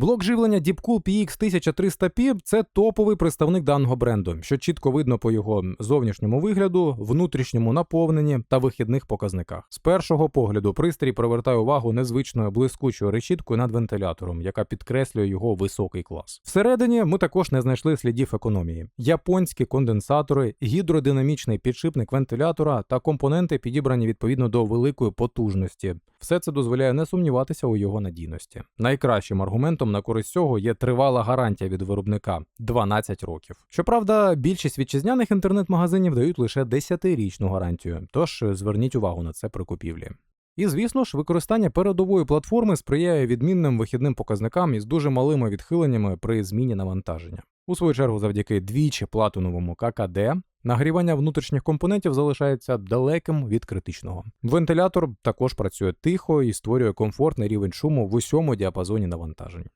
Блок живлення Deepcool PX 1300P – це топовий представник даного бренду, що чітко видно по його зовнішньому вигляду, внутрішньому наповненні та вихідних показниках. З першого погляду пристрій привертає увагу незвичною блискучою решіткою над вентилятором, яка підкреслює його високий клас. Всередині ми також не знайшли слідів економії. Японські конденсатори, гідродинамічний підшипник вентилятора та компоненти підібрані відповідно до великої потужності. Все це дозволяє не сумніватися у його надійності. Найкращим аргументом на користь цього є тривала гарантія від виробника 12 років. Щоправда, більшість вітчизняних інтернет-магазинів дають лише 10-річну гарантію, тож зверніть увагу на це при купівлі. І звісно ж, використання передової платформи сприяє відмінним вихідним показникам із дуже малими відхиленнями при зміні навантаження. У свою чергу, завдяки двічі платиновому ККД, нагрівання внутрішніх компонентів залишається далеким від критичного. Вентилятор також працює тихо і створює комфортний рівень шуму в усьому діапазоні навантажень.